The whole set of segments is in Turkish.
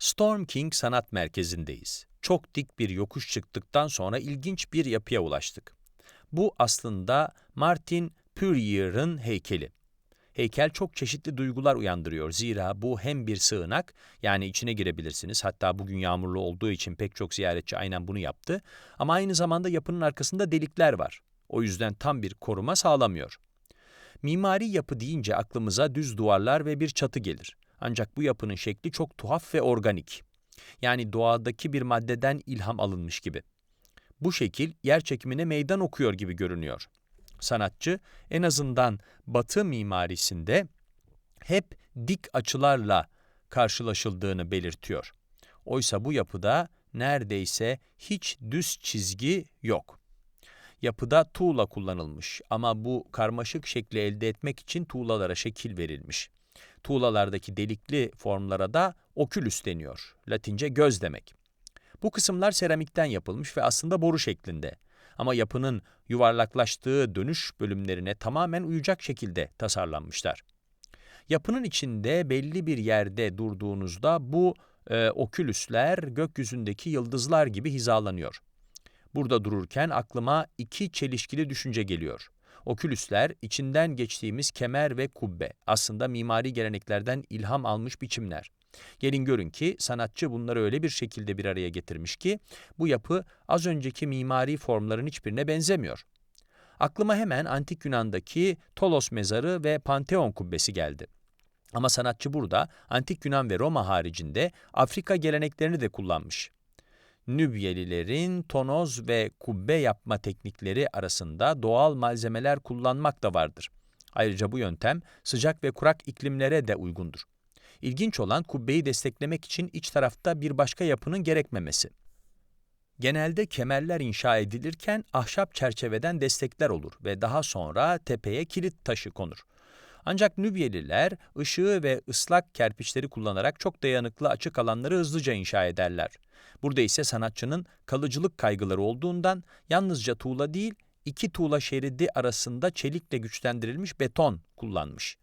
Storm King Sanat Merkezi'ndeyiz. Çok dik bir yokuş çıktıktan sonra ilginç bir yapıya ulaştık. Bu aslında Martin Puryear'ın heykeli. Heykel çok çeşitli duygular uyandırıyor. Zira bu hem bir sığınak, yani içine girebilirsiniz. Hatta bugün yağmurlu olduğu için pek çok ziyaretçi aynen bunu yaptı. Ama aynı zamanda yapının arkasında delikler var. O yüzden tam bir koruma sağlamıyor. Mimari yapı deyince aklımıza düz duvarlar ve bir çatı gelir. Ancak bu yapının şekli çok tuhaf ve organik. Yani doğadaki bir maddeden ilham alınmış gibi. Bu şekil yer çekimine meydan okuyor gibi görünüyor. Sanatçı en azından Batı mimarisinde hep dik açılarla karşılaşıldığını belirtiyor. Oysa bu yapıda neredeyse hiç düz çizgi yok. Yapıda tuğla kullanılmış ama bu karmaşık şekli elde etmek için tuğlalara şekil verilmiş. Tuğlalardaki delikli formlara da okülüs deniyor. Latince göz demek. Bu kısımlar seramikten yapılmış ve aslında boru şeklinde. Ama yapının yuvarlaklaştığı dönüş bölümlerine tamamen uyacak şekilde tasarlanmışlar. Yapının içinde belli bir yerde durduğunuzda bu e, okülüsler gökyüzündeki yıldızlar gibi hizalanıyor. Burada dururken aklıma iki çelişkili düşünce geliyor. Okülüsler, içinden geçtiğimiz kemer ve kubbe, aslında mimari geleneklerden ilham almış biçimler. Gelin görün ki sanatçı bunları öyle bir şekilde bir araya getirmiş ki bu yapı az önceki mimari formların hiçbirine benzemiyor. Aklıma hemen antik Yunan'daki Tolos mezarı ve Panteon kubbesi geldi. Ama sanatçı burada antik Yunan ve Roma haricinde Afrika geleneklerini de kullanmış. Nübyelilerin tonoz ve kubbe yapma teknikleri arasında doğal malzemeler kullanmak da vardır. Ayrıca bu yöntem sıcak ve kurak iklimlere de uygundur. İlginç olan kubbeyi desteklemek için iç tarafta bir başka yapının gerekmemesi. Genelde kemerler inşa edilirken ahşap çerçeveden destekler olur ve daha sonra tepeye kilit taşı konur. Ancak Nübyeliler ışığı ve ıslak kerpiçleri kullanarak çok dayanıklı açık alanları hızlıca inşa ederler. Burada ise sanatçının kalıcılık kaygıları olduğundan yalnızca tuğla değil, iki tuğla şeridi arasında çelikle güçlendirilmiş beton kullanmış.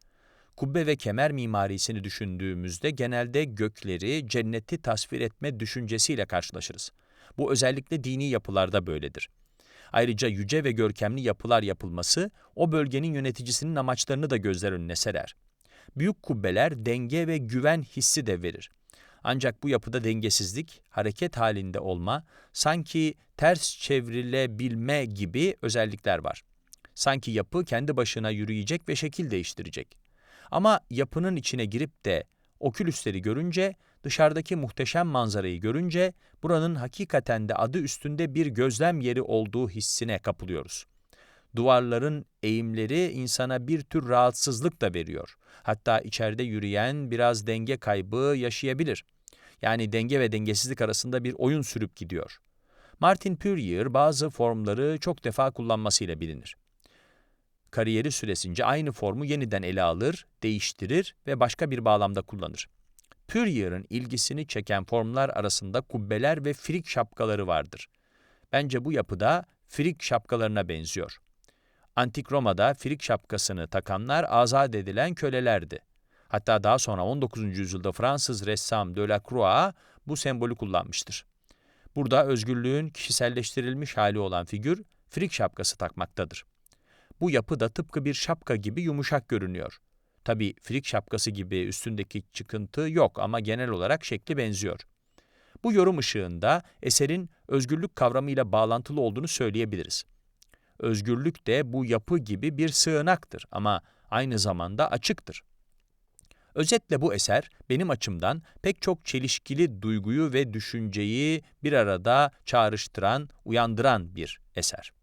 Kubbe ve kemer mimarisini düşündüğümüzde genelde gökleri, cenneti tasvir etme düşüncesiyle karşılaşırız. Bu özellikle dini yapılarda böyledir. Ayrıca yüce ve görkemli yapılar yapılması o bölgenin yöneticisinin amaçlarını da gözler önüne serer. Büyük kubbeler denge ve güven hissi de verir. Ancak bu yapıda dengesizlik, hareket halinde olma, sanki ters çevrilebilme gibi özellikler var. Sanki yapı kendi başına yürüyecek ve şekil değiştirecek. Ama yapının içine girip de okülüsleri görünce, dışarıdaki muhteşem manzarayı görünce buranın hakikaten de adı üstünde bir gözlem yeri olduğu hissine kapılıyoruz. Duvarların eğimleri insana bir tür rahatsızlık da veriyor. Hatta içeride yürüyen biraz denge kaybı yaşayabilir. Yani denge ve dengesizlik arasında bir oyun sürüp gidiyor. Martin Puryear bazı formları çok defa kullanmasıyla bilinir. Kariyeri süresince aynı formu yeniden ele alır, değiştirir ve başka bir bağlamda kullanır. Puryear'ın ilgisini çeken formlar arasında kubbeler ve frik şapkaları vardır. Bence bu yapıda frik şapkalarına benziyor. Antik Roma'da frik şapkasını takanlar azat edilen kölelerdi. Hatta daha sonra 19. yüzyılda Fransız ressam Delacroix bu sembolü kullanmıştır. Burada özgürlüğün kişiselleştirilmiş hali olan figür frik şapkası takmaktadır. Bu yapı da tıpkı bir şapka gibi yumuşak görünüyor. Tabi frik şapkası gibi üstündeki çıkıntı yok ama genel olarak şekli benziyor. Bu yorum ışığında eserin özgürlük kavramıyla bağlantılı olduğunu söyleyebiliriz. Özgürlük de bu yapı gibi bir sığınaktır ama aynı zamanda açıktır. Özetle bu eser benim açımdan pek çok çelişkili duyguyu ve düşünceyi bir arada çağrıştıran, uyandıran bir eser.